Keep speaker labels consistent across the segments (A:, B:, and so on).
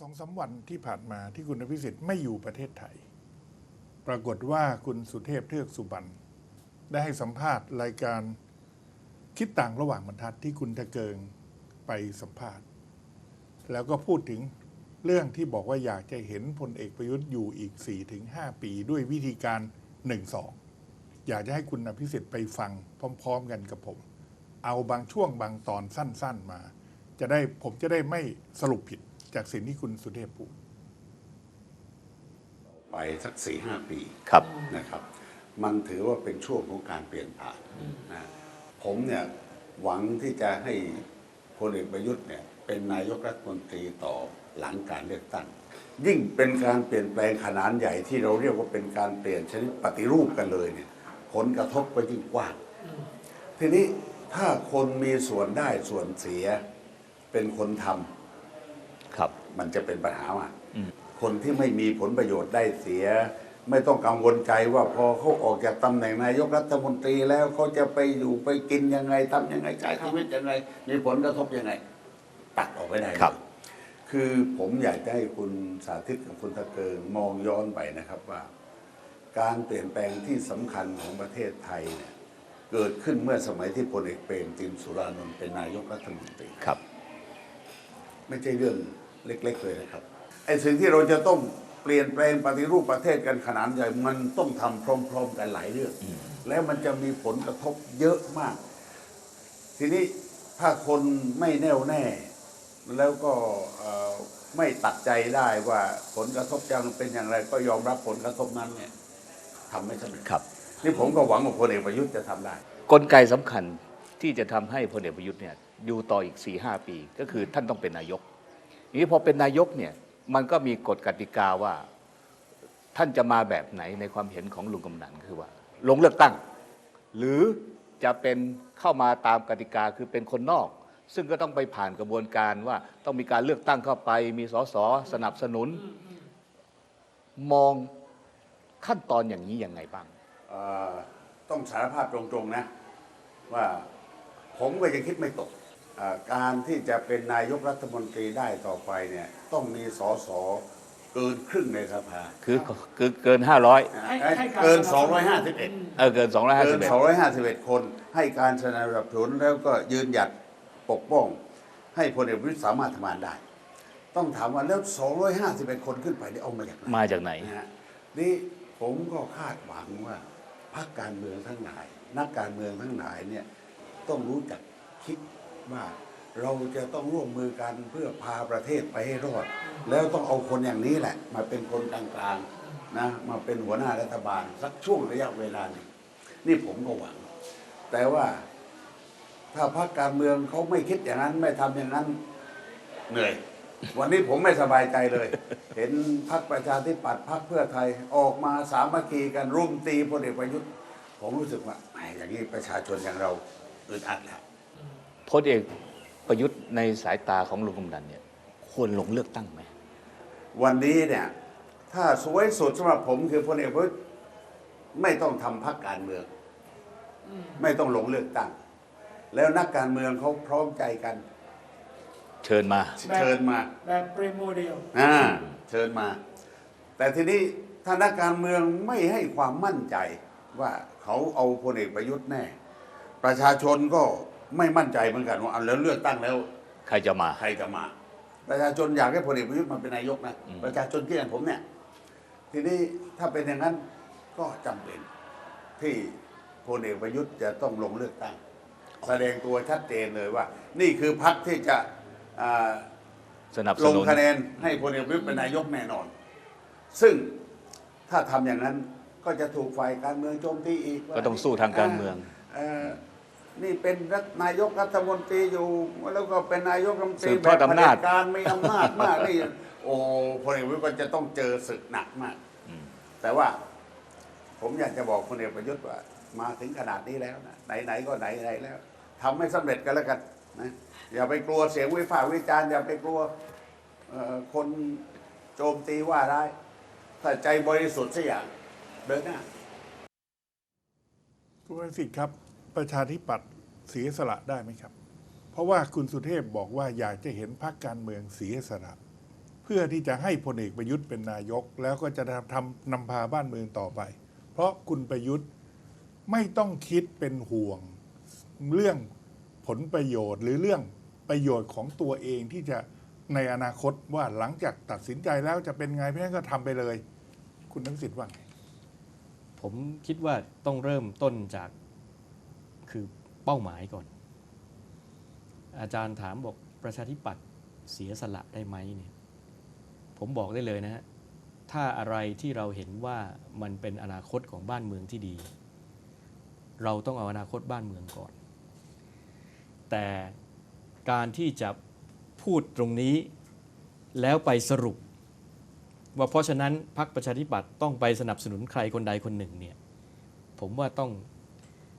A: สองสามวันที่ผ่านมาที่คุณอภิสิทธิ์ไม่อยู่ประเทศไทย ปรากฏว่าคุณสุเทพเทือกสุบรรณได้ให้สัมภาษณ์รายการคิดต่างระหว่างบรรทัดที่คุณตะเกิงไปสัมภาษณ์ แล้วก็พูดถึงเรื่องที่บอกว่าอยากจะเห็นพลเอกประยุทธ์อยู่อีก 4-5 ปีด้วยวิธีการ 1-2 อยากจะให้คุณอภิสิทธิ์ไปฟังพร้อม ๆ กันกับผม เอาบางช่วงบางตอนสั้น ๆมา จะได้ผมจะได้ไม่สรุปผิด จากสิ่งที่คุณสุเทพพูด
B: ไปสักสี่ห้าปี
C: ครับ
B: นะครับ มันถือว่าเป็นช่วงของการเปลี่ยนผ่านนะผมเนี่ยหวังที่จะให้พลเอกประยุทธ์เนี่ยเป็นนายกรัฐมนตรีต่อหลังการเลือกตั้ง ยิ่งเป็นการเปลี่ยนแปลงขนาดใหญ่ที่เราเรียกว่าเป็นการเปลี่ยนชนิดปฏิรูปกันเลยเนี่ยผลกระทบก็ยิ่งกว้างทีนี้ถ้าคนมีส่วนได้ส่วนเสียเป็นคนทำ
C: ครับ
B: มันจะเป็นปัญหามาก
C: อืม
B: คนที่ไม่มีผลประโยชน์ได้เสีย ไม่ต้องกังวลใจว่าพอเขาออกจากตำแหน่งนายกรัฐมนตรีแล้วเขาจะไปอยู่ไปกินยังไงทำยังไงใช้ชีวิตยังไง มีผลกระทบยังไง ตัดออกไปได้เลย
C: ครับ
B: คือผมอยากจะให้คุณสาธิตกับคุณตะเกิงมองย้อนไปนะครับว่า การเปลี่ยนแปลงที่สำคัญของประเทศไทยเนี่ยเกิดขึ้นเมื่อสมัยที่พลเอกเปรมตินสุรานนท์เป็นนายกรัฐมนตรี
C: ครับ
B: ไม่ใช่เรื่อง เล็ก ๆ เลยนะครับไอ้สิ่งที่เราจะต้องเปลี่ยนแปลงปฏิรูปประเทศกันขนาดใหญ่มันต้องทำพร้อม ๆ กันหลายเรื่อง แล้วมันจะมีผลกระทบเยอะมาก ทีนี้ถ้าคนไม่แน่วแน่ แล้วก็เอ่อไม่ตัดใจได้ว่าผลกระทบจะเป็นอย่างไร ก็ยอมรับผลกระทบนั้นเนี่ยทำไม่สำเร็จ
C: ครับ
B: นี่ผมก็หวังว่าพลเอกประยุทธ์จะทำได้
C: กลไกสำคัญที่จะทำให้พลเอกประยุทธ์เนี่ยอยู่ต่ออีก4ีหปี ก็คือท่านต้องเป็นนายก นี้พอเป็นนายกเนี่ยมันก็มีกฎกติกาว่า ท่านจะมาแบบไหนในความเห็นของลุงกำนันคือว่า ลงเลือกตั้ง หรือจะเป็นเข้ามาตามกติกาคือเป็นคนนอก ซึ่งก็ต้องไปผ่านกระบวนการว่าต้องมีการเลือกตั้งเข้าไป มีสสสนับสนุน มองขั้นตอนอย่างนี้ยังไงบ้าง
B: ต้องสารภาพตรงๆนะ ว่าผมก็ยังคิดไม่ตก การที่จะเป็นนายกรัฐมนตรีได้ต่อไปเนี่ยต้องมีสสเกินครึ่งในสภา
C: คือคือเกิน 500
D: ให้ให้การ
B: เกิน
D: สนับสนุน
B: 251
C: เออเกิน
B: เกิน
C: 251
B: 251 คนให้การสนับสนุนแล้วก็ยืนหยัดปกป้อง ให้พลเอกประยุทธ์สามารถทำงานได้ ต้องถามว่าแล้ว 251 คนขึ้นไปนี่เอามาจากไหน
C: มาจากไหน
B: นะฮะนี่ผมก็คาดหวังว่าพรรคการเมืองทั้งหลาย นักการเมืองทั้งหลายเนี่ยต้องรู้จักคิด ว่าเราจะต้องร่วมมือกันเพื่อพาประเทศไปให้รอด แล้วต้องเอาคนอย่างนี้แหละ มาเป็นคนกลางๆนะมาเป็นหัวหน้ารัฐบาล สักช่วงระยะเวลาหนึ่งนี่ผมก็หวัง แต่ว่าถ้าพรรคการเมืองเขาไม่คิดอย่างนั้นไม่ทำอย่างนั้นเหนื่อย วันนี้ผมไม่สบายใจเลย เห็นพรรคประชาธิปัตย์พรรคเพื่อไทยออกมาสามัคคีกันรุมตีพลเอกประยุทธ์ผมรู้สึกว่าแหมอย่างนี้ประชาชนอย่างเราอึดอัดแล้ว
C: พลเอกประยุทธ์ในสายตาของลุงกำนันเนี่ยควรลงเลือกตั้งไหม
B: วันนี้เนี่ย ถ้าสวยสุดสำหรับผมคือพลเอกประยุทธ์ไม่ต้องทำพรรคการเมือง ไม่ต้องลงเลือกตั้ง แล้วนักการเมืองเขาพร้อมใจกัน
C: เชิญมา
B: เชิญมา
D: แบบปริโมเดล
B: อ่าเชิญมา แต่ทีนี้ถ้านักการเมืองไม่ให้ความมั่นใจว่าเขาเอาพลเอกประยุทธ์แน่ ประชาชนก็ ไม่มั่นใจเหมือนกันว่าเอาแล้วเลือกตั้งแล้ว
C: ใครจะมา
B: ใครจะมา ประชาชนอยากให้พลเอกประยุทธ์มาเป็นนายกนะ
C: อืม
B: ประชาชนคิดอย่างผมเนี่ย ทีนี้ถ้าเป็นอย่างนั้นก็จำเป็น ที่พลเอกประยุทธ์จะต้องลงเลือกตั้ง แสดงตัวชัดเจนเลยว่า นี่คือพรรคที่จะอ่า
C: สนับส
B: ลง
C: นุน
B: คะแนนให้พลเอกประยุทธ์เป็นนายกแน่นอน ซึ่งถ้าทำอย่างนั้นก็จะถูกฝ่ายการเมืองโจมตีอีกว่า
C: ก็ต้องสู้ทางการเมือง
B: เอ่อ นี่เป็นรัฐนายกรัฐมนตรีอยู่ แล้วก็เป็นนายกรัฐมนตรี
C: สืบทอดอำนาจ
B: แบบเผด็จการมีอำนาจมากนี่โอ้พลเอกประยุทธ์ก็จะต้องเจอศึกหนักมาก
C: อืม
B: แต่ว่าผมอยากจะบอกพลเอกประยุทธ์ว่า มาถึงขนาดนี้แล้วนะไหนๆก็ไหนๆแล้วทำให้สำเร็จกันแล้วกันนะอย่าไปกลัวเสียงวิพากษ์วิจารณ์อย่าไปกลัวเอ่อคนโจมตีว่าได้ายถ้าใจบริสุทธิ์สักอย่างเดินหน้า
A: คุณวสิทธิ์ครับ ประชาธิปัตย์เสียสละได้ไหมครับ เพราะว่าคุณสุเทพบอกว่าอยากจะเห็นพรรคการเมืองเสียสละพพื่อที่จะให้พลเอกประยุทธ์เป็นนายก แล้วก็จะทำนำพาบ้านเมืองต่อไป เพราะคุณประยุทธ์ไม่ต้องคิดเป็นห่วง เรื่องผลประโยชน์หรือเรื่องประโยชน์ของตัวเองที่จะในอนาคตว่าหลังจากตัดสินใจแล้วจะเป็นไงเพราะฉะนั้นก็ทำไปเลย คุณทักษิณว่าไง
E: ผมคิดว่าต้องเริ่มต้นจาก คือเป้าหมายก่อน อาจารย์ถามบอกประชาธิปัตย์เสียสละได้ไหมเนี่ยผมบอกได้เลยนะฮะถ้าอะไรที่เราเห็นว่ามันเป็นอนาคตของบ้านเมืองที่ดี เราต้องเอาอนาคตบ้านเมืองก่อน แต่การที่จะพูดตรงนี้แล้วไปสรุป ว่าเพราะฉะนั้นพรรคประชาธิปัตย์ต้องไปสนับสนุนใครคนใดคนหนึ่งเนี่ยผมว่าต้อง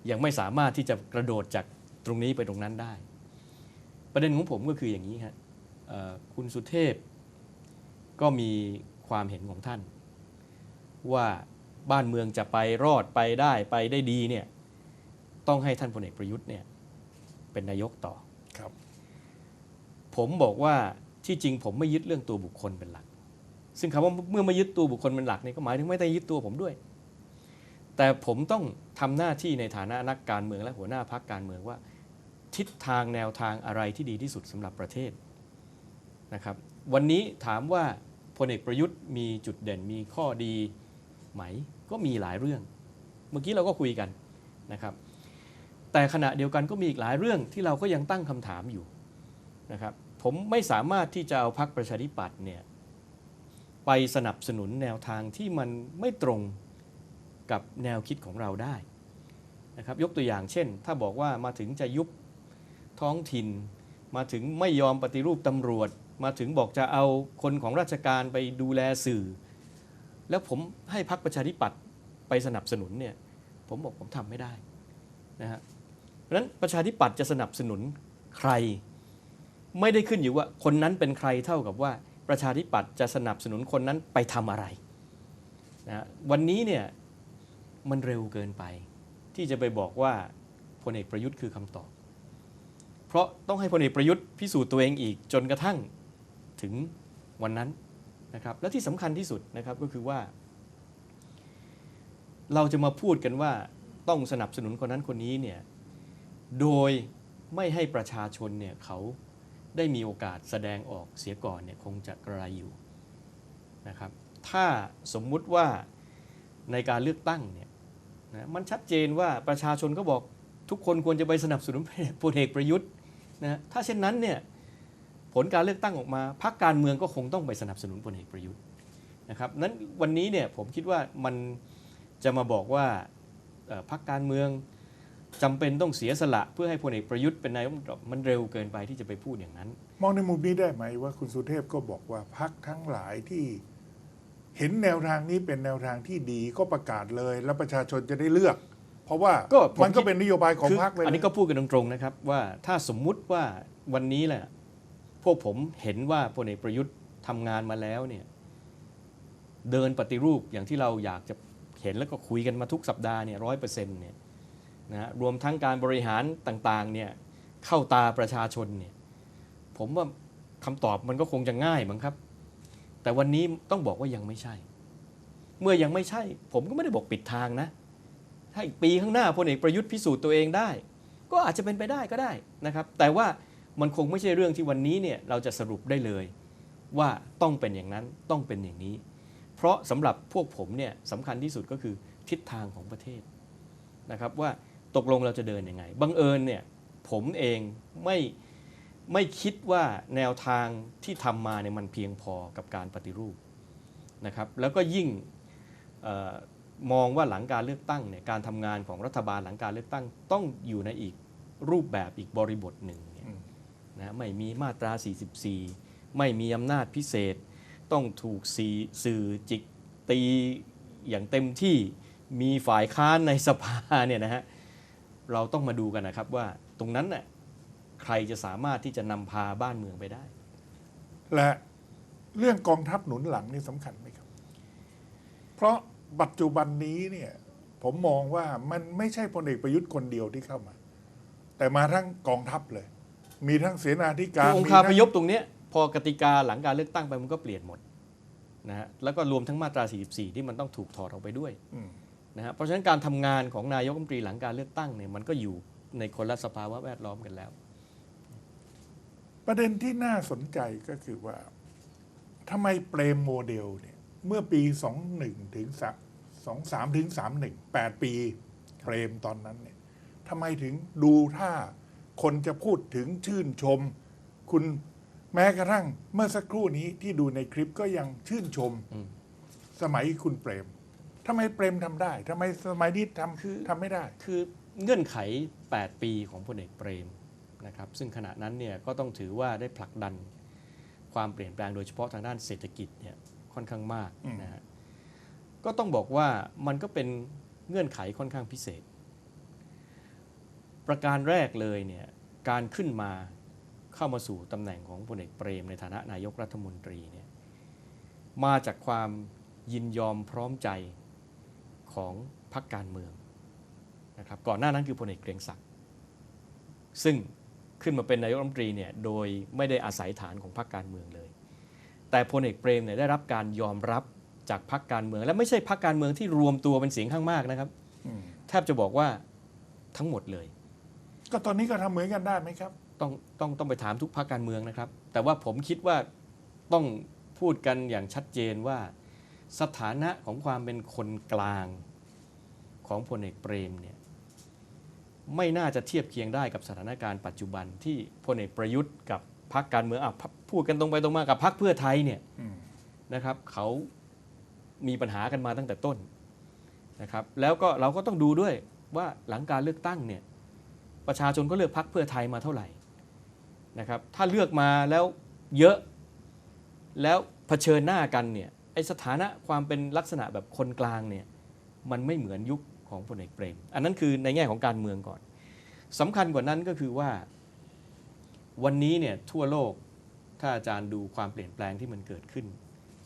E: ยังไม่สามารถที่จะกระโดดจากตรงนี้ไปตรงนั้นได้ ประเด็นของผมก็คืออย่างนี้ครับเอ่อคุณสุเทพก็มีความเห็นของท่าน ว่าบ้านเมืองจะไปรอดไปได้ไปได้ดีเนี่ยต้องให้ท่านพลเอกประยุทธ์เนี่ยเป็นนายกต่อ
A: ครับ
E: ผมบอกว่าที่จริงผมไม่ยึดเรื่องตัวบุคคลเป็นหลัก ซึ่งคำว่าเมื่อไม่ยึดตัวบุคคลเป็นหลักเนี่ยก็หมายถึงไม่ได้ยึดตัวผมด้วย แต่ผมต้อง ทำหน้าที่ในฐานะนักการเมืองและหัวหน้าพักการเมืองว่า ทิศทางแนวทางอะไรที่ดีที่สุดสำหรับประเทศนะครับ วันนี้ถามว่าพลเอกประยุทธ์มีจุดเด่นมีข้อดีไหม ก็มีหลายเรื่อง เมื่อกี้เราก็คุยกันนะครับ แต่ขณะเดียวกันก็มีอีกหลายเรื่องที่เราก็ยังตั้งคำถามอยู่นะครับ ผมไม่สามารถที่จะเอาพรรคประชาธิปัตย์เนี่ยไปสนับสนุนแนวทางที่มันไม่ตรง กับแนวคิดของเราได้นะครับยกตัวอย่างเช่น ถ้าบอกว่ามาถึงจะยุบท้องถิ่น มาถึงไม่ยอมปฏิรูปตำรวจ มาถึงบอกจะเอาคนของราชการไปดูแลสื่อ แล้วผมให้พรรคประชาธิปัตย์ไปสนับสนุนเนี่ยผมบอกผมทำไม่ได้นะฮะเพราะนั้นประชาธิปัตย์จะสนับสนุนใคร ไม่ได้ขึ้นอยู่ว่าคนนั้นเป็นใครเท่ากับว่าประชาธิปัตย์จะสนับสนุนคนนั้นไปทำอะไรนะวันนี้เนี่ย มันเร็วเกินไป ที่จะไปบอกว่าพลเอกประยุทธ์คือคำตอบ เพราะต้องให้พลเอกประยุทธ์พิสูจน์ตัวเองอีกจนกระทั่งถึงวันนั้นนะครับและที่สำคัญที่สุดนะครับก็คือว่า เราจะมาพูดกันว่าต้องสนับสนุนคนนั้นคนนี้เนี่ยโดยไม่ให้ประชาชนเนี่ยเขาได้มีโอกาสแสดงออกเสียก่อนเนี่ยคงจะกระไรอยู่นะครับถ้าสมมุติว่าในการเลือกตั้งเนี่ย นะมันชัดเจนว่าประชาชนก็บอกทุกคนควรจะไปสนับสนุนพลเอกประยุทธ์นะถ้าเช่นนั้นเนี่ยผลการเลือกตั้งออกมาพรรคการเมืองก็คงต้องไปสนับสนุนพลเอกประยุทธ์นะครับนั้นวันนี้เนี่ยผมคิดว่ามันจะมาบอกว่าพรรคการเมืองจำเป็นต้องเสียสละเพื่อให้พลเอกประยุทธ์เป็นนายกมันเร็วเกินไปที่จะไปพูดอย่างนั้น
A: มองในมุมนี้ได้ไหมว่าคุณสุเทพก็บอกว่าพักทั้งหลายที่ เห็นแนวทางนี้เป็นแนวทางที่ดีก็ประกาศเลย แล้วประชาชนจะได้เลือก เพราะว่า
E: ก็ผม
A: มันก็เป็นนโยบายของ
E: คือ
A: พรรคเลย
E: อันนี้
A: นะ
E: ก็พูดกันตรงๆนะครับว่าถ้าสมมุติว่าวันนี้แหละพวกผมเห็นว่าพลเอกประยุทธ์ทำงานมาแล้วเนี่ยเดินปฏิรูปอย่างที่เราอยากจะเห็นแล้วก็คุยกันมาทุกสัปดาห์เนี่ยร้อยเปอร์เซ็นต์เนี่ยนะฮะรวมทั้งการบริหารต่างๆเนี่ยเข้าตาประชาชนเนี่ยผมว่าคำตอบมันก็คงจะง่ายมั้งครับ แต่วันนี้ต้องบอกว่ายังไม่ใช่ เมื่อยังไม่ใช่ ผมก็ไม่ได้บอกปิดทางนะ ถ้าอีกปีข้างหน้าพลเอกประยุทธ์พิสูจน์ตัวเองได้ ก็อาจจะเป็นไปได้ก็ได้นะครับ แต่ว่ามันคงไม่ใช่เรื่องที่วันนี้เนี่ยเราจะสรุปได้เลยว่าต้องเป็นอย่างนั้นต้องเป็นอย่างนี้ เพราะสำหรับพวกผมเนี่ยสำคัญที่สุดก็คือทิศทางของประเทศนะครับว่าตกลงเราจะเดินยังไงบังเอิญเนี่ยผมเองไม่ ไม่คิดว่าแนวทางที่ทำมาเนี่ยมันเพียงพอกับการปฏิรูปนะครับ แล้วก็ยิ่งเอ่อมองว่าหลังการเลือกตั้งเนี่ยการทำงานของรัฐบาลหลังการเลือกตั้งต้องอยู่ในอีกรูปแบบอีกบริบทหนึ่งเนี่ย
A: อืม
E: นะไม่มีมาตรา 44 ไม่มีอำนาจพิเศษ ต้องถูกสีสื่อจิกตีอย่างเต็มที่มีฝ่ายค้านในสภาเนี่ยนะฮะเราต้องมาดูกันนะครับว่าตรงนั้นน่ะ ใครจะสามารถที่จะนำพาบ้านเมืองไปได้
A: และเรื่องกองทัพหนุนหลังนี่สำคัญไหมครับ เพราะปัจจุบันนี้เนี่ยผมมองว่ามันไม่ใช่พลเอกประยุทธ์คนเดียวที่เข้ามา แต่มาทั้งกองทัพเลย มีทั้งเสนาธิการ
E: คืออง
A: มี
E: คาพ
A: ทั้ง
E: ยพตรงเนี้ยพอกติกาหลังการเลือกตั้งไปมันก็เปลี่ยนหมดนะฮะแล้วก็รวมทั้งมาตรา 44 ที่มันต้องถูกถอดออกไปด้วย
A: อืม
E: นะฮะเพราะฉะนั้นการทำงานของนายกรัฐมนตรีหลังการเลือกตั้งเนี่ยมันก็อยู่ในคนละสภาวะแวดล้อมกันแล้ว
A: ประเด็นที่น่าสนใจก็คือว่าทำไมเปรมโมเดลเนี่ยเมื่อปี 21 ถึง 23 ถึง 31 8 ปีเปรมตอนนั้นเนี่ยทำไมถึงดูถ้าคนจะพูดถึงชื่นชม คุณแม้กระทั่งเมื่อสักครู่นี้ที่ดูในคลิปก็ยังชื่นช
E: ม
A: สมัยคุณเปรมทำไมเปรมทำได้ทำไมสมัยนี้ท
E: คือำ
A: ทำไม่ได้
E: คือเงื่อนไข 8 ปีของพลเอกเปรม นะครับซึ่งขณะนั้นเนี่ยก็ต้องถือว่าได้ผลักดันความเปลี่ยนแปลงโดยเฉพาะทางด้านเศรษฐกิจเนี่ยค่อนข้างมาก
A: อืม
E: นะฮะก็ต้องบอกว่ามันก็เป็นเงื่อนไขค่อนข้างพิเศษ ประการแรกเลยเนี่ยการขึ้นมาเข้ามาสู่ตำแหน่งของพลเอกเปรมในฐานะนายกรัฐมนตรีเนี่ยมาจากความยินยอมพร้อมใจของพรรคการเมืองนะครับก่อนหน้านั้นคือพลเอกเกรียงศักดิ์ซึ่ง ขึ้นมาเป็นนายกรัฐมนตรีเนี่ยโดยไม่ได้อาศัยฐานของพรรคการเมืองเลย แต่พลเอกเปรมเนี่ยได้รับการยอมรับจากพรรคการเมือง และไม่ใช่พรรคการเมืองที่รวมตัวเป็นเสียงข้างมากนะครับ
A: อืม
E: แทบจะบอกว่าทั้งหมดเลย
A: ก็ตอนนี้ก็ทำเหมือนกันได้ไหมครับ
E: ต้องต้องต้องไปถามทุกพรรคการเมืองนะครับ แต่ว่าผมคิดว่าต้องพูดกันอย่างชัดเจนว่าสถานะของความเป็นคนกลางของพลเอกเปรมเนี่ย ไม่น่าจะเทียบเคียงได้กับสถานการณ์ปัจจุบันที่พลเอกประยุทธ์กับพรรคการเมืองอะพพูดกันตรงไปตรงมากับพรรคเพื่อไทยเนี่ย
A: อืม
E: นะครับเขามีปัญหากันมาตั้งแต่ต้นนะครับแล้วก็เราก็ต้องดูด้วยว่าหลังการเลือกตั้งเนี่ยประชาชนก็เลือกพรรคเพื่อไทยมาเท่าไหร่นะครับถ้าเลือกมาแล้วเยอะแล้วเผชิญหน้ากันเนี่ยไอสถานะความเป็นลักษณะแบบคนกลางเนี่ยมันไม่เหมือนยุค ของพลเอกเปรม อันนั้นคือในแง่ของการเมืองก่อนสำคัญกว่านั้นก็คือว่า วันนี้เนี่ยทั่วโลกถ้าอาจารย์ดูความเปลี่ยนแปลงที่มันเกิดขึ้น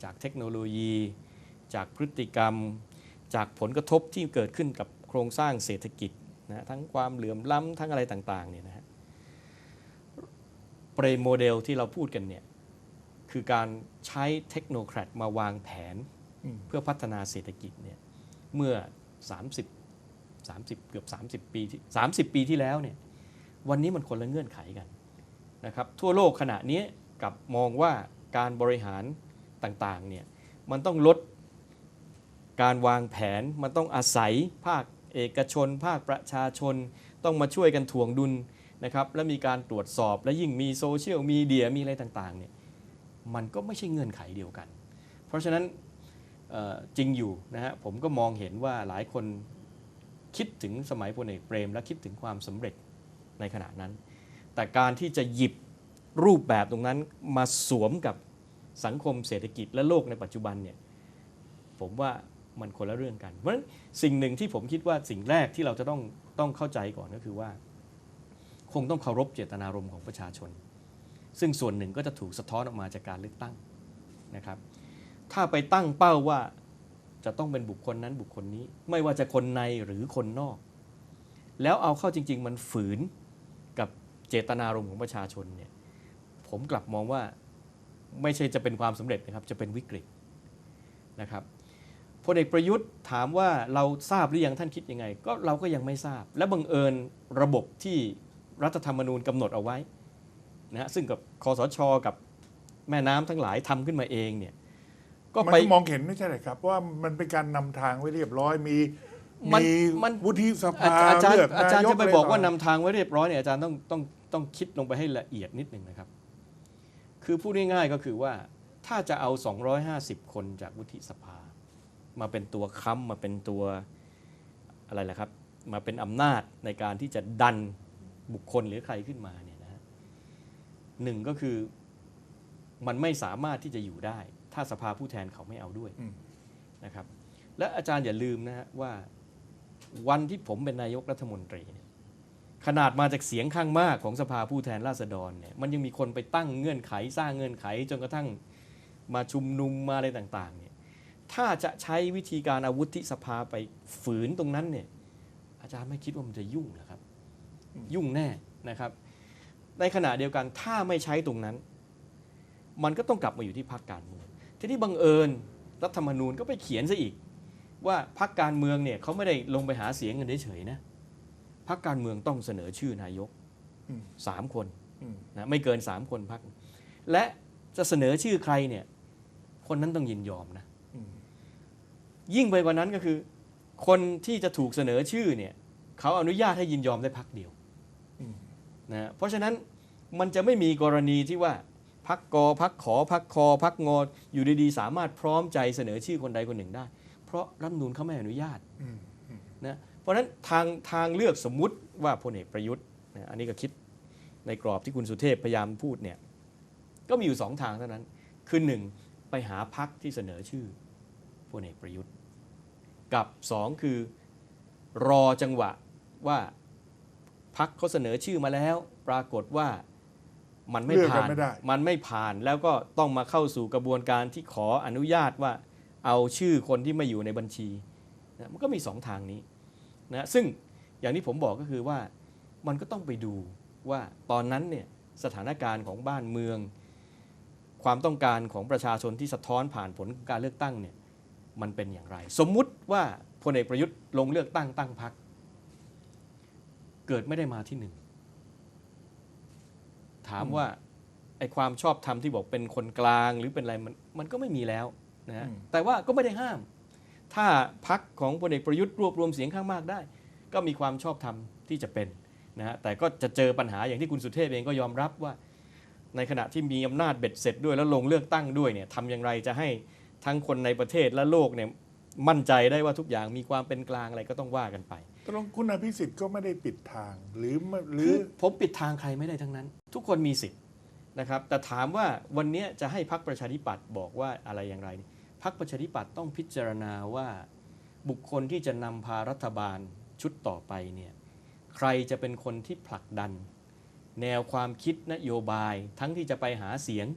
E: จากเทคโนโลยี จากพฤติกรรม จากผลกระทบที่เกิดขึ้นกับโครงสร้างเศรษฐกิจนะทั้งความเหลื่อมล้ำทั้งอะไรต่างๆเนี่ยนะฮะเปรมโมเดลที่เราพูดกันเนี่ยคือการใช้เทคโนแครดมาวางแผนเพื่อพัฒนาเศรษฐกิจเนี่ยเมื่อ 30 30 เกือบ 30 ปีที่30 ปีที่แล้วเนี่ยวันนี้มันคนละเงื่อนไขกันนะครับทั่วโลกขณะนี้กลับมองว่าการบริหารต่างๆเนี่ยมันต้องลดการวางแผนมันต้องอาศัยภาคเอกชน ภาคประชาชน ต้องมาช่วยกันถ่วงดุลนะครับและมีการตรวจสอบและยิ่งมีโซเชียลมีเดียมีอะไรต่างๆเนี่ยมันก็ไม่ใช่เงื่อนไขเดียวกัน เพราะฉะนั้น จริงอยู่นะฮะผมก็มองเห็นว่าหลายคนคิดถึงสมัยพลเอกเปรม และคิดถึงความสำเร็จในขณะนั้น แต่การที่จะหยิบรูปแบบตรงนั้นมาสวมกับสังคมเศรษฐกิจและโลกในปัจจุบันเนี่ยผมว่ามันคนละเรื่องกัน เพราะฉะนั้นสิ่งหนึ่งที่ผมคิดว่าสิ่งแรกที่เราจะต้องต้องเข้าใจก่อนก็คือว่า คงต้องเคารพเจตนารมณ์ของประชาชน ซึ่งส่วนหนึ่งก็จะถูกสะท้อนออกมาจากการเลือกตั้งนะครับ ถ้าไปตั้งเป้าว่าจะต้องเป็นบุคคลนั้นบุคคลนี้ ไม่ว่าจะคนในหรือคนนอก แล้วเอาเข้าจริง ๆ มันฝืนกับเจตนารมณ์ของประชาชนเนี่ยผมกลับมองว่าไม่ใช่จะเป็นความสำเร็จนะครับจะเป็นวิกฤตนะครับพลเอกประยุทธ์ถามว่าเราทราบหรือยังท่านคิดยังไง ก็เราก็ยังไม่ทราบ และบังเอิญระบบที่รัฐธรรมนูญกำหนดเอาไว้นะฮะซึ่งกับคอสช กับแม่น้ำทั้งหลายทำขึ้นมาเองเนี่ย ก็
A: มัน
E: ไป
A: ก็มองเห็นไม่ใช่เหรอครับ ว่ามันเป็นการนำทางไว้เรียบร้อยมี
E: มัน
A: มี
E: มัน
A: วุฒิส
E: อา
A: ภา
E: อาจารย์
A: เลือก
E: อาจารย์
A: นย
E: จะไปบอกว่าะ
A: ร
E: นำทางไว้เรียบร้อยเนี่ยอาจารย์ต้องต้องต้องคิดลงไปให้ละเอียดนิดหนึ่งนะครับ คือพูดง่ายๆก็คือว่าถ้าจะเอา 250 คนจากวุฒิสภา มาเป็นตัวค้ำมาเป็นตัวอะไรล่ะครับ มาเป็นอำนาจในการที่จะดันบุคคลหรือใครขึ้นมาเนี่ยนะฮะหนึ่งก็คือมันไม่สามารถที่จะอยู่ได้ ถ้าสภาผู้แทนเขาไม่เอาด้วย
A: อืม
E: นะครับ และอาจารย์อย่าลืมนะฮะว่าวันที่ผมเป็นนายกรัฐมนตรีเนี่ยขนาดมาจากเสียงข้างมากของสภาผู้แทนราษฎรเนี่ยมันยังมีคนไปตั้งเงื่อนไขสร้างเงื่อนไขจนกระทั่งมาชุมนุมมาอะไรต่างๆเนี่ยถ้าจะใช้วิธีการอาวุธที่สภาไปฝืนตรงนั้นเนี่ยอาจารย์ไม่คิดว่ามันจะยุ่งนะครับ ยุ่งแน่นะครับ ในขณะเดียวกันถ้าไม่ใช้ตรงนั้น มันก็ต้องกลับมาอยู่ที่พรรคการเมือง ทีนี้บังเอิญรัฐธรรมนูญก็ไปเขียนซะอีก ว่าพรรคการเมืองเนี่ยเขาไม่ได้ลงไปหาเสียงกันเฉยๆนะพรรคการเมืองต้องเสนอชื่อนายก
A: อืม
E: สามคน
A: อืม
E: นะไม่เกินสามคนพรรคและจะเสนอชื่อใครเนี่ย คนนั้นต้องยินยอมนะ
A: อืม
E: ยิ่งไปกว่านั้นก็คือ คนที่จะถูกเสนอชื่อเนี่ยเขาอนุญาตให้ยินยอมได้พักเดียว
A: อืม
E: นะเพราะฉะนั้นมันจะไม่มีกรณีที่ว่า พักกอพักขอพักคอพักงออยู่ดีๆ สามารถพร้อมใจเสนอชื่อคนใดคนหนึ่งได้ เพราะรัฐธรรมนูนเขาไม่อนุญาต
A: อืมอืม
E: นะเพราะฉะนั้นทางทางเลือกสมมุติว่าพลเอกประยุทธ์นะอันนี้ก็คิดในกรอบที่คุณสุเทพพยายามพูดเนี่ยก็มีอยู่สองทางเท่านั้น คือหนึ่งไปหาพักที่เสนอชื่อพลเอกประยุทธ์ กับสองคือรอจังหวะว่าพักเขาเสนอชื่อมาแล้ว ปรากฏว่า มันไม่
A: เลือกกั
E: ผ่านน
A: ไม่ได้
E: มันไม่ผ่านแล้วก็ต้องมาเข้าสู่กระบวนการที่ขออนุญาตว่าเอาชื่อคนที่ไม่อยู่ในบัญชีนะมันก็มีสองทางนี้นะซึ่งอย่างที่ผมบอกก็คือว่ามันก็ต้องไปดูว่าตอนนั้นเนี่ยสถานการณ์ของบ้านเมือง ความต้องการของประชาชนที่สะท้อนผ่านผลการเลือกตั้งเนี่ยมันเป็นอย่างไร สมมุติว่าพลเอกประยุทธ์ลงเลือกตั้งตั้งพักเกิดไม่ได้มาที่หนึ่งถามว่าไอ้ความชอบธรรมที่บอกเป็นคนกลางหรือเป็นอะไรมันมันก็ไม่มีแล้วนะฮะ
A: อืม
E: แต่ว่าก็ไม่ได้ห้าม ถ้าพักของพลเอกประยุทธ์รวบรวมเสียงข้างมากได้ ก็มีความชอบธรรมที่จะเป็นนะฮะแต่ก็จะเจอปัญหาอย่างที่คุณสุเทพเองก็ยอมรับว่า ในขณะที่มีอำนาจเบ็ดเสร็จด้วยแล้วลงเลือกตั้งด้วยเนี่ยทำอย่างไรจะให้ทั้งคนในประเทศและโลกเนี่ยมั่นใจได้ว่าทุกอย่างมีความเป็นกลางอะไรก็ต้องว่ากันไป
A: ตกลงคุณอภิสิทธิ์ก็ไม่ได้ปิดทางหรือหรื
E: คืออผมปิดทางใครไม่ได้ทั้งนั้น ทุกคนมีสิทธิ์นะครับ แต่ถามว่าวันนี้จะให้พักประชาธิปัตย์บอกว่าอะไรอย่างไรนี่พักประชาธิปัตย์ต้องพิจารณาว่าบุคคลที่จะนำพารัฐบาลชุดต่อไปเนี่ยใครจะเป็นคนที่ผลักดัน แนวความคิดนโยบาย ทั้งที่จะไปหาเสียง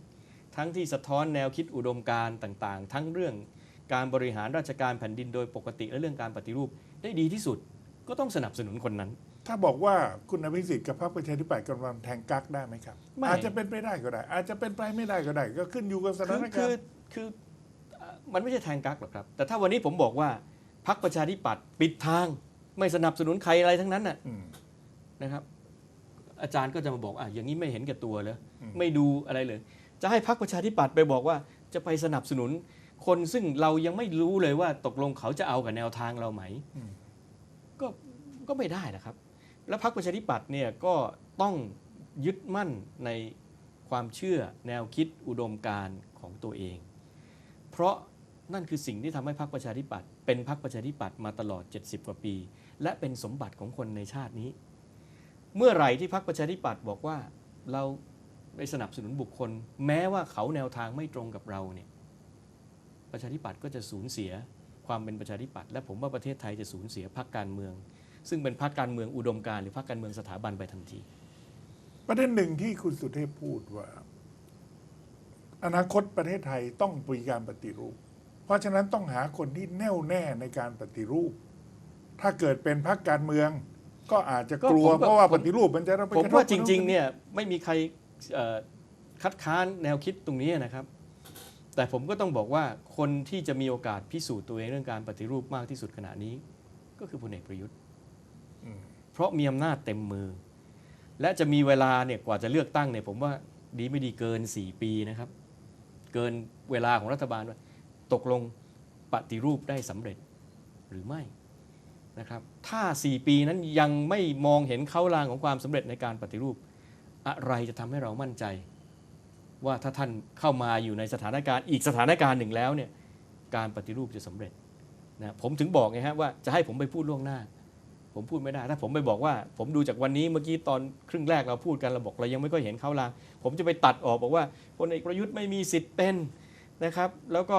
E: ทั้งที่สะท้อนแนวคิดอุดมการณ์ต่าง ๆ ทั้งเรื่องการบริหารราชการแผ่นดินโดยปกติและเรื่องการปฏิรูปได้ดีที่สุด ก็ต้องสนับสนุนคนนั้น
A: ถ้าบอกว่าคุณอภิสิทธิ์กับพรรคประชาธิปัตย์กำลังแทงกักได้ไหมครับ
E: ไม่
A: อาจจะเป็นไปได้ก็ได้ อาจจะเป็นไปไม่ได้ก็ได้ ก็ขึ้นอยู่กับส
E: คื
A: ถา
E: อน
A: กา
E: คื
A: ร
E: อ
A: ณ์
E: คือเอ่อมันไม่ใช่แทงกักหรอกครับ แต่ถ้าวันนี้ผมบอกว่าพักประชาธิปัตย์ปิดทาง ไม่สนับสนุนใครอะไรทั้งนั้นน่ะ
A: ม
E: นะครับ อาจารย์ก็จะมาบอกอะอย่างนี้ไม่เห็นแก่ตัวเลย
A: อืม
E: ไม่ดูอะไรเลย จะให้พักประชาธิปัตย์ไปบอกว่าจะไปสนับสนุนคนซึ่งเรายังไม่รู้เลยว่าตกลงเขาจะเอากับแนวทางเราไหม
A: อืม
E: ก็ ก็ไม่ได้นะครับ แล้วพรรคประชาธิปัตย์เนี่ยก็ต้องยึดมั่นในความเชื่อแนวคิดอุดมการณ์ของตัวเอง เพราะนั่นคือสิ่งที่ทำให้พรรคประชาธิปัตย์เป็นพรรคประชาธิปัตย์มาตลอด 70 กว่าปี และเป็นสมบัติของคนในชาตินี้ เมื่อไหร่ที่พรรคประชาธิปัตย์บอกว่าเราไปสนับสนุนบุคคล แม้ว่าเขาแนวทางไม่ตรงกับเราเนี่ยประชาธิปัตย์ก็จะสูญเสียความเป็นประชาธิปัตย์และผมว่าประเทศไทยจะสูญเสียพรรคการเมือง ซึ่งเป็นพรรคการเมืองอุดมการณ์หรือพรรคการเมืองสถาบันไปทันที
A: ประเด็นหนึ่งที่คุณสุเทพพูดว่า อนาคตประเทศไทยต้องมีการปฏิรูป เพราะฉะนั้นต้องหาคนที่แน่วแน่ในการปฏิรูป ถ้าเกิดเป็นพรรคการเมือง ก็อาจจะกลัว
E: ก็ผมก็
A: เพราะว่า
E: ผม
A: ปฏิรูปมันจะไป
E: ผม
A: กระทบ
E: ว่าจริง
A: กะทบ
E: ๆเนี่ยไม่มีใครเอ่อคัดค้านแนวคิดตรงนี้นะครับ แต่ผมก็ต้องบอกว่าคนที่จะมีโอกาสพิสูจน์ตัวเองเรื่องการปฏิรูปมากที่สุดขณะนี้ ก็คือพลเอกประยุทธ์
A: อืม
E: เพราะมีอำนาจเต็มมือ และจะมีเวลาเนี่ยกว่าจะเลือกตั้งเนี่ยผมว่าดีไม่ดีเกิน 4 ปีนะครับ เกินเวลาของรัฐบาลว่าตกลงปฏิรูปได้สำเร็จหรือไม่นะครับถ้า 4 ปีนั้นยังไม่มองเห็นเขาลางของความสำเร็จในการปฏิรูป อะไรจะทำให้เรามั่นใจ ว่าถ้าท่านเข้ามาอยู่ในสถานการณ์อีกสถานการณ์หนึ่งแล้วเนี่ยการปฏิรูปจะสำเร็จนะผมถึงบอกไงฮะว่าจะให้ผมไปพูดล่วงหน้า ผมพูดไม่ได้ ถ้าผมไปบอกว่า ผมดูจากวันนี้เมื่อกี้ตอนครึ่งแรกเราพูดกันเราบอกเรายังไม่ค่อยเห็นเขาลาผมจะไปตัดออกบอกว่าพลเอกประยุทธ์ไม่มีสิทธิ์เป็นนะครับ แล้วก็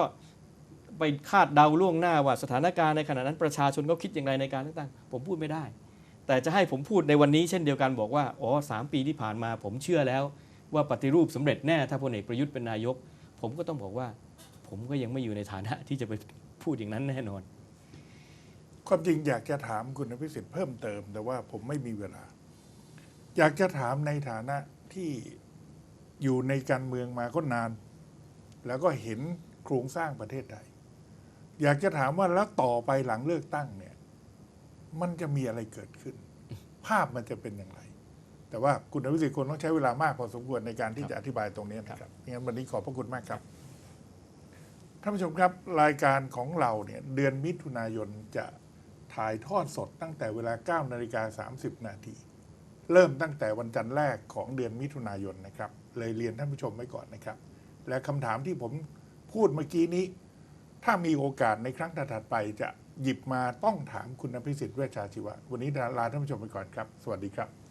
E: ไปคาดเดาล่วงหน้าว่าสถานการณ์ในขณะนั้นประชาชนก็คิดอย่างไรในการเลือกตั้ง ผมพูดไม่ได้ แต่จะให้ผมพูดในวันนี้เช่นเดียวกันบอกว่าอ๋อสามปีที่ผ่านมา ผมเชื่อแล้ว ว่าปฏิรูปสำเร็จแน่ถ้าพลเอกประยุทธ์เป็นนายก ผมก็ต้องบอกว่า ผมก็ยังไม่อยู่ในฐานะที่จะไปพูดอย่างนั้นแน่นอน
A: ความจริงอยากจะถามคุณอภิสิทธิ์เพิ่มเติม แต่ว่าผมไม่มีเวลา อยากจะถามในฐานะที่อยู่ในการเมืองมาก็นาน แล้วก็เห็นโครงสร้างประเทศไทยอยากจะถามว่าแล้วต่อไปหลังเลือกตั้งเนี่ย มันจะมีอะไรเกิดขึ้น ภาพมันจะเป็นอย่างไร แต่ว่าคุณอภิสิทธิ์คงต้องใช้เวลามากพอสมควรในการที่จะอธิบายตรงนี้นะครับงั้นวันนี้ขอบพระคุณมากครับท่านผู้ชมครับรายการของเราเนี่ยเดือนมิถุนายนจะ ถ่ายทอดสดตั้งแต่เวลา 9 นาฬิกา 30 นาที เริ่มตั้งแต่วันจันทร์แรกของเดือนมิถุนายนนะครับ เลยเรียนท่านผู้ชมไว้ก่อนนะครับ และคำถามที่ผมพูดเมื่อกี้นี้ ถ้ามีโอกาสในครั้งถัดๆไปจะหยิบมาต้องถามคุณอภิสิทธิ์เวชชาชีวะ วันนี้ลาท่านผู้ชมไปก่อนครับ สวัสดีครับ